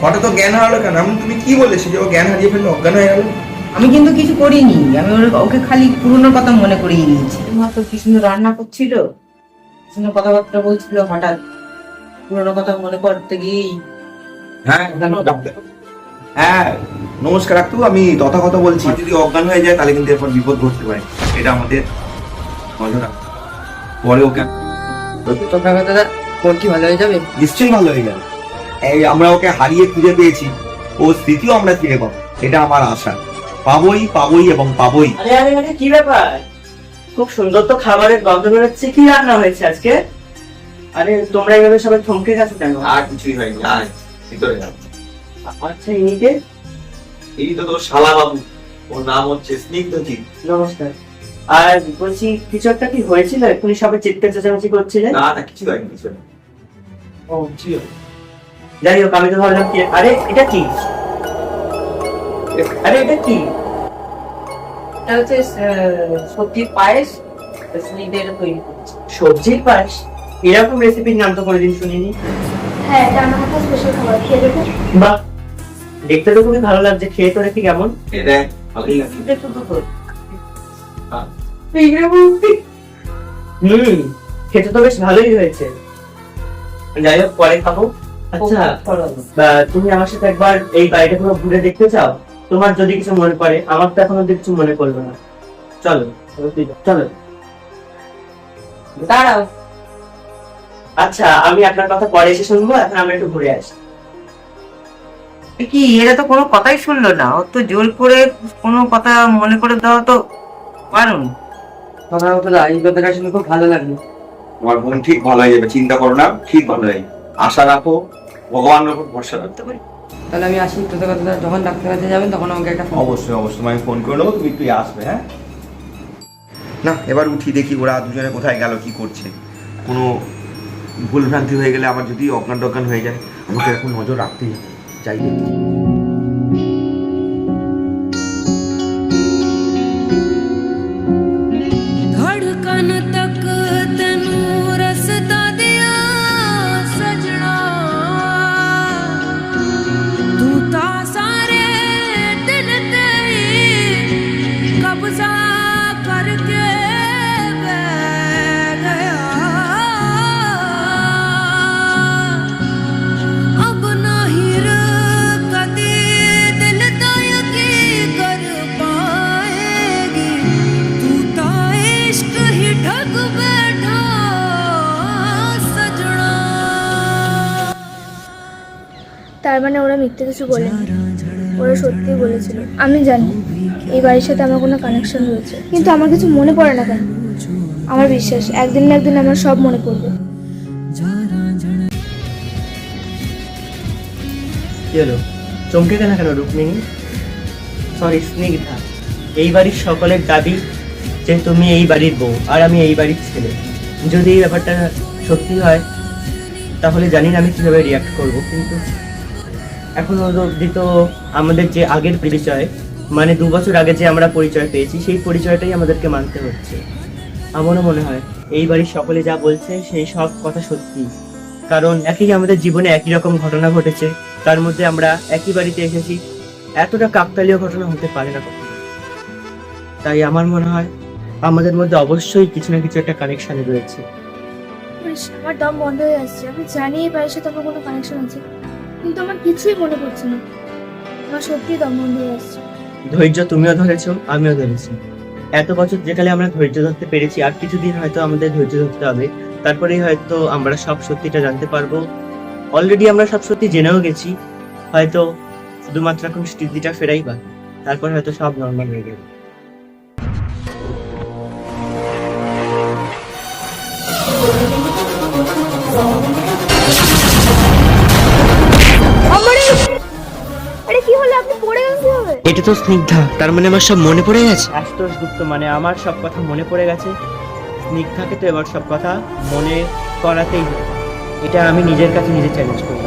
হঠাৎ তো জ্ঞান হারালো কেন? এমন তুমি কি বললে সে যে ও জ্ঞান হারিয়ে ফেলল অজ্ঞান হয়ে গেল? আমি কিন্তু কিছু করিনি। আমি ওর- ওকে খালি পুরোনো কথা মনে করিয়ে দিয়েছি। মাত্র কি সুন্দর রান্না করছিল? সুন্দর কথাবার্তা বলছিল হঠাৎ। পুরোনো কথা মনে করতে গিয়েই হ্যাঁ হ্যাঁ নমস্কার আমি তথাগত বলছি। যদি অজ্ঞান হয়ে যায় তাহলে কিন্তু এরপর বিপদ ঘটতে পারে। এটা আমাদের নজর রাখতে পরে ওকে তথাগত দাদা কোন কি ভালো হয়ে যাবে? নিশ্চয়ই ভালো হয়ে যাবে। এই আমরা ওকে হারিয়ে খুঁজে পেয়েছি। ও স্মৃতিও আমরা ফিরে পাবো। এটা আমার আশা। পাবোই পাবোই এবং পাবোই। আরে আরে আরে কি ব্যাপার? খুব সুন্দর তো খাবারের গন্ধ বেরোচ্ছে। কি রান্না হয়েছে আজকে? আরে তোমরা এভাবে সবাই থমকে গেছো কেন? আর কিছুই হয়নি। আর ভিতরে আচ্ছা ইনিকে এই তো তোর শালা বাবু। ওর নাম হচ্ছে স্নিগ্ধজিৎ নমস্কার। আর বলছি কিছু একটা কি হয়েছিল? এক্ষুনি সবাই চিৎকার চেঁচামেচি করছিলে না না কিছু হয়নি কিছু হয়নি। ও যাই হোক আমি তো ভাবলাম কি আরে এটা কি? আরে এটা কি? এটা হচ্ছে আহ, সবজির পায়েস স্নিগ্ধের তৈরি করছে। সবজির পাশ এরকম রেসিপির নাম তো কোনোদিন শুনিনি। হ্যাঁ এটা স্পেশাল খাবার খেয়ে দেখো। বাহ দেখতে তো খুবই ভালো লাগছে খেয়ে তো দেখি কেমন? এটা ভালোই লাগে এটা তো হুম খেতে তো বেশ ভালোই হয়েছে। যাই হোক পরে খাব। আচ্ছা তুমি আমার সাথে একবার এই বাড়িটা পুরো ঘুরে দেখতে চাও? তোমার যদি কিছু মনে পড়ে আমার তো এখন কিছু মনে পড়বে না। চলো চলো। দাঁড়াও। আচ্ছা আমি আপনার কথা পরে এসে শুনব এখন আমরা একটু ঘুরে আসি। কি এরা তো কোনো কথাই শুনলো না ও তো জোর করে কোনো কথা মনে করে দেওয়া তো পারুন তথাগত দাদা এই কথাটা শুনে খুব ভালো লাগল। তোমার বোন ঠিক ভালো হয়ে যাবে চিন্তা করো না ঠিক ভালো হয়ে আশা রাখো ভগবানের উপর ভরসা রাখতে পারি। তাহলে আমি আসি তথাগত দাদা যখন ডাক্তার কাছে যাবেন তখন আমাকে একটা অবশ্যই অবশ্যই আমি ফোন করে নেব তুমি একটু আসবে হ্যাঁ? না এবার উঠি দেখি ওরা দুজনে কোথায় গেল কি করছে। কোনো ভুল ভ্রান্তি হয়ে গেলে আমার যদি অজ্ঞান টজ্ঞান হয়ে যায়, আমাকে এখন নজর রাখতেই হবে। যাই তার মানে ওরা মিথ্যে কিছু বলেনি। ওরা সত্যি বলেছিল। আমি জানি, এই বাড়ির সাথে আমার কোনো কানেকশন রয়েছে। কিন্তু আমার কিছু মনে পড়ে না কেন? আমার বিশ্বাস, একদিন না একদিন আমার সব মনে পড়বে। চমকে গেল কেন রুক্মিণী? সরি স্নিগ্ধা। এই বাড়ির সকলের দাবি যে তুমি এই বাড়ির বউ আর আমি এই বাড়ির ছেলে। যদি এই ব্যাপারটা সত্যি হয়, তাহলে জানি না আমি কীভাবে রিয়াক্ট করব, কিন্তু এখন অবধি তো আমাদের যে আগের পরিচয় মানে দু বছর আগে যে আমরা পরিচয় পেয়েছি, সেই পরিচয়টাই আমাদেরকে মানতে হচ্ছে। আমারও মনে হয়, এই বাড়ির সকলে যা বলছে, সেই সব কথা সত্যি। কারণ একই আমাদের জীবনে একই রকম ঘটনা ঘটেছে, তার মধ্যে আমরা একই বাড়িতে এসেছি, এতটা কাকতালীয় ঘটনা হতে পারে না কখনো। তাই আমার মনে হয়, আমাদের মধ্যে অবশ্যই কিছু না কিছু একটা কানেকশন রয়েছে। আমার দম বন্ধ হয়ে আসছে আমি জানি এই বাড়ির সাথে আমার কোনো কানেকশন আছে। কিন্তু আমার কিছুই মনে পড়ছে না। আমার সত্যি দম বন্ধ হয়ে আসছে। ধৈর্য তুমিও ধরেছো আমিও ধরেছি। এত বছর যেখানে আমরা ধৈর্য ধরতে পেরেছি আর কিছুদিন হয়তো আমাদের ধৈর্য ধরতে হবে। তারপরেই হয়তো আমরা সব সত্যিটা জানতে পারব। অলরেডি আমরা সব সত্যি জেনেও গেছি। হয়তো শুধুমাত্র এখন স্মৃতিটা ফেরাই বাকি তারপর হয়তো সব নর্মাল হয়ে যাবে। আরে এটা তো স্নিগ্ধা। তার মানে আমার সব মনে পড়ে গেছে? আশুতোষ গুপ্ত মানে আমার সব কথা মনে পড়ে গেছে। স্নিগ্ধাকে তো এবার সব কথা মনে করাতেই হবে। এটা আমি নিজের কাছে নিজে চ্যালেঞ্জ করলাম।